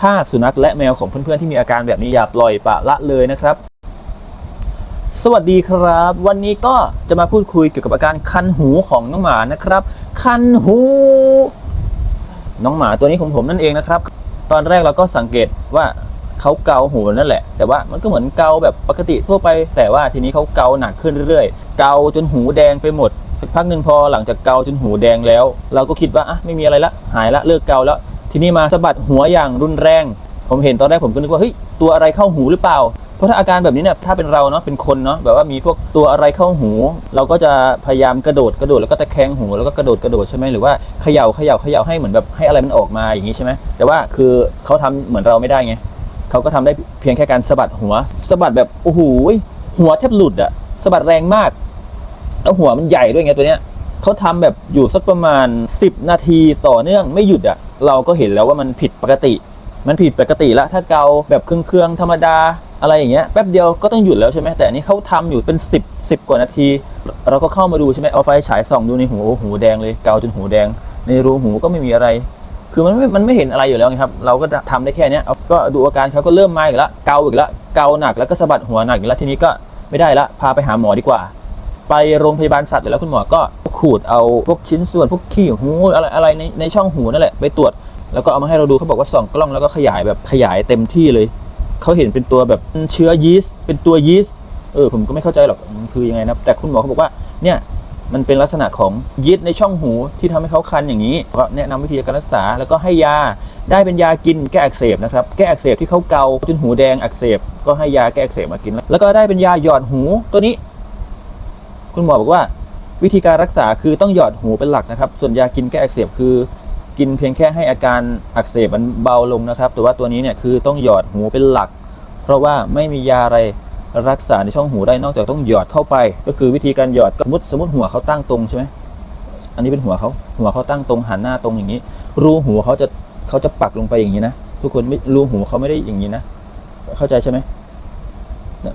ถ้าสุนัขและแมวของเพื่อนๆที่มีอาการแบบนี้อย่าปล่อยปละละเลยนะครับ สวัสดีครับ วันนี้ก็จะมาพูดคุยเกี่ยวกับอาการคันหูของน้องหมานะครับ คันหู น้องหมาตัวนี้ของผมนั่นเองนะครับ ตอนแรกเราก็สังเกตว่าเขาเกาหูนั่นแหละ แต่ว่ามันก็เหมือนเกาแบบปกติทั่วไป แต่ว่าทีนี้เขาเกาหนักขึ้นเรื่อยๆ เกาจนหูแดงไปหมดสักพักหนึ่งพอหลังจากเกาจนหูแดงแล้ว เราก็คิดว่าอะไม่มีอะไรละหายละเลิกเกาแล้ว ทีนี้มาสะบัดหัวอย่างรุนแรง ผมเห็นตอนแรกผมก็นึกว่าเฮ้ยตัวอะไรเข้าหูหรือเปล่า เพราะถ้าอาการแบบนี้เนี่ยถ้าเป็นเราเนาะเป็นคนเนาะแบบว่ามีพวกตัวอะไรเข้าหู เราก็จะพยายามกระโดดกระโดดแล้วก็ตะแคงหูแล้วก็กระโดดกระโดดใช่ไหมหรือว่าเขย่าเขย่าเขย่าให้เหมือนแบบให้อะไรมันออกมาอย่างนี้ใช่ไหมแต่ว่าคือเขาทำเหมือนเราไม่ได้ไงเขาก็ทำได้เพียงแค่การสะบัดหัวสะบัดแบบโอ้โหหัวแทบหลุดอะสะบัดแรงมากแล้วหัวมันใหญ่ด้วยไงตัวเนี้ย เขาทำแบบอยู่สักประมาณ 10 นาทีต่อเนื่องไม่หยุดอะเราก็เห็นแล้วว่ามันผิดปกติ มันผิดปกติละถ้าเกาแบบเครื่องๆธรรมดาอะไรอย่างเงี้ยแป๊บเดียวก็ต้องหยุดแล้วใช่ไหมแต่อันนี้เขาทำอยู่เป็น 10 10 กว่านาที เราก็เข้ามาดูใช่ไหมเอาไฟฉายส่องดูในหูโอ้หูแดงเลยเกาจนหูแดง ในรูหูก็ไม่มีอะไร คือมันไม่มันไม่เห็นอะไรอยู่แล้วครับ เราก็ทำได้แค่นี้ก็ดูอาการเขาก็เริ่มมาอีกแล้วเกาอีกแล้วเกาหนักแล้วก็สะบัดหัวหนักอีกแล้วทีนี้ก็ไม่ได้ละพาไปหาหมอดีกว่า ไปโรงพยาบาลสัตว์แล้วคุณหมอก็ขูดเอาพวกชิ้นส่วนพวกขี้หูอะไรอะไรในในช่องหูนั่นแหละไปตรวจแล้วก็เอามาให้เราดูเขาบอกว่าส่องกล้องแล้วก็ขยายแบบขยายเต็มที่เลยเขาเห็นเป็นตัวแบบเชื้อยีสต์เป็นตัวยีสต์เออผมก็ไม่เข้าใจหรอกมันคือยังไงนะแต่คุณหมอเขาบอกว่าเนี่ยมันเป็นลักษณะของยีสต์ในช่องหูที่ทำให้เขาคันอย่างนี้ก็แนะนำวิธีการรักษาแล้วก็ให้ยาได้เป็นยากินแก้อักเสบนะครับแก้อักเสบที่เขาเกาจนหูแดงอักเสบ ก็ให้ยาแก้อักเสบมากิน แล้วก็ได้เป็นยาหยอดหูตัวนี้ คุณหมอบอกว่าวิธีการรักษาคือต้องหยอดหูเป็นหลักนะครับ ส่วนยากินแก้อักเสบคือ กินเพียงแค่ให้อาการอักเสบมันเบาลงนะครับ แต่ว่าตัวนี้เนี่ยคือต้องหยอดหูเป็นหลัก เพราะว่าไม่มียาอะไรรักษาในช่องหูได้นอกจากต้องหยอดเข้าไป ก็คือวิธีการหยอดสมมติสมมติหัวเขาตั้งตรงใช่ไหมอันนี้เป็นหัวเขาหัวเขาตั้งตรงหันหน้าตรงอย่างนี้ รูหูเขาจะเขาจะปักลงไปอย่างนี้นะทุกคนไม่รูหูเขาไม่ได้อย่างนี้นะ เข้าใจใช่ไหม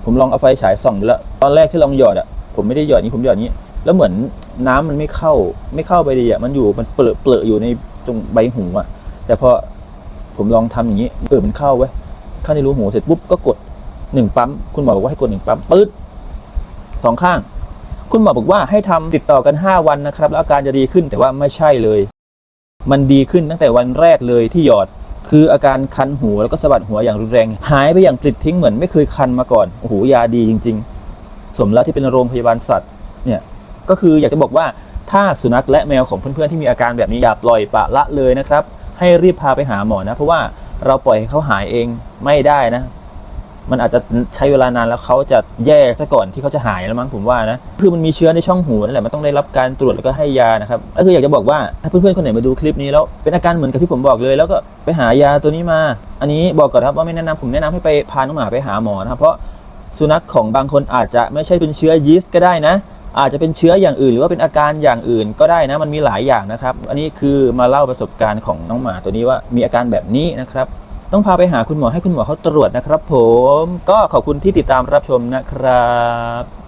ผมลองเอาไฟฉายส่องดูแล้วตอนแรกที่ลองหยอดอะ ผมไม่ได้หยอดนี้ผมหยอดนี้ แล้วเหมือนน้ำมันไม่เข้าไม่เข้าไปดีอะมันอยู่มันเปลอะเปลอะอยู่ในตรงใบหูอะ แต่พอผมลองทำอย่างนี้เออมันเข้าไว้เข้าในรูหูเสร็จปุ๊บก็กดหนึ่งปั๊มคุณหมอบอกว่าให้กดหนึ่งปั๊มปื๊ดสองข้าง คุณหมอบอกว่าให้ทำติดต่อกัน 5 วันนะครับ แล้วอาการจะดีขึ้นแต่ว่าไม่ใช่เลย มันดีขึ้นตั้งแต่วันแรกเลยที่หยอดคืออาการคันหูแล้วก็สะบัดหัวอย่างรุนแรง หายไปอย่างปลิดทิ้งเหมือนไม่เคยคันมาก่อนโอ้โหยาดีจริง ๆ สมแล้วที่เป็นโรงพยาบาลสัตว์เนี่ยก็คืออยากจะบอกว่าถ้าสุนัขและแมวของเพื่อนๆที่มีอาการแบบนี้อย่าปล่อยปละละเลยนะครับ ให้รีบพาไปหาหมอนะเพราะว่าเราปล่อยให้เขาหายเองไม่ได้นะ มันอาจจะใช้เวลานานแล้วเขาจะแย่ซะก่อนที่เขาจะหายแล้วมั้งผมว่านะคือมันมีเชื้อในช่องหูนั่นแหละมันต้องได้รับการตรวจแล้วก็ให้ยานะครับก็คืออยากจะบอกว่าถ้าเพื่อนๆคนไหนมาดูคลิปนี้แล้วเป็นอาการเหมือนกับที่ผมบอกเลย แล้วก็ไปหายาตัวนี้มา อันนี้บอกก่อนครับว่าไม่แนะนำผมแนะนำให้ไปพาน้องหมาไปหาหมอนะครับเพราะ สุนัขของบางคนอาจจะไม่ใช่เป็นเชื้อยีสต์ก็ได้นะ อาจจะเป็นเชื้ออย่างอื่น หรือว่าเป็นอาการอย่างอื่นก็ได้นะมันมีหลายอย่างนะครับ อันนี้คือมาเล่าประสบการณ์ของน้องหมาตัวนี้ว่ามีอาการแบบนี้นะครับต้องพาไปหาคุณหมอให้คุณหมอเขาตรวจนะครับ ผมก็ขอบคุณที่ติดตามรับชมนะครับ